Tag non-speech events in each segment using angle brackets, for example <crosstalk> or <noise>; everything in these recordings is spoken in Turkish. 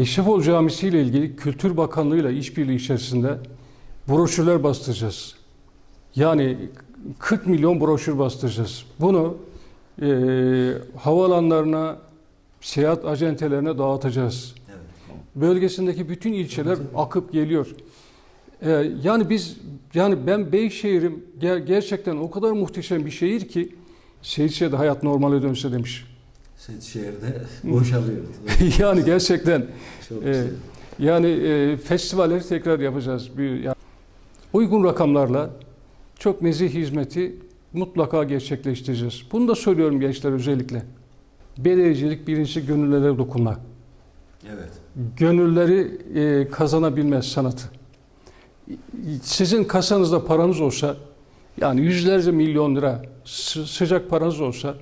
Eşrefoğlu Camisi ile ilgili Kültür Bakanlığı ile işbirliği içerisinde broşürler bastıracağız. Yani 40 milyon broşür bastıracağız. Bunu e, havaalanlarına, seyahat acentelerine dağıtacağız. Evet. Bölgesindeki bütün ilçeler akıp geliyor. E, yani biz, yani ben Beyşehir'im ger- gerçekten o kadar muhteşem bir şehir ki Seyitşehir'de hayat normale dönse demiş. Şehirde boşalıyor. <laughs> yani gerçekten Çok Ee, güzel. Yani e, festivalleri tekrar yapacağız. Bir, yani uygun rakamlarla çok nezih hizmeti mutlaka gerçekleştireceğiz. Bunu da söylüyorum gençler özellikle. Belediyecilik birincisi gönüllere dokunmak. Evet. Gönülleri e, kazanabilme sanatı. Sizin kasanızda paranız olsa, yani yüzlerce milyon lira sı- sıcak paranız olsa,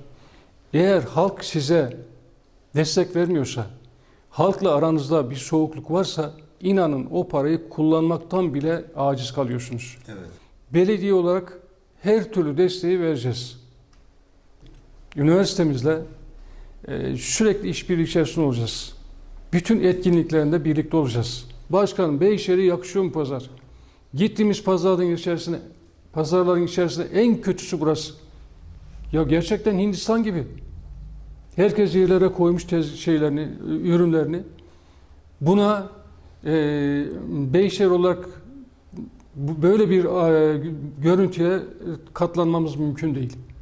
eğer halk size destek vermiyorsa, halkla aranızda bir soğukluk varsa, inanın o parayı kullanmaktan bile aciz kalıyorsunuz. Evet. Belediye olarak her türlü desteği vereceğiz. Üniversitemizle e, sürekli işbirliği içerisinde olacağız. Bütün etkinliklerinde birlikte olacağız. Başkanım Beyşehir'e yakışıyor mu pazar? Gittiğimiz pazarların içerisinde, pazarların içerisinde en kötüsü burası. Ya gerçekten Hindistan gibi. Herkes yerlere koymuş tez şeylerini, ürünlerini. Buna e, Beyşehir olarak böyle bir e, görüntüye katlanmamız mümkün değil.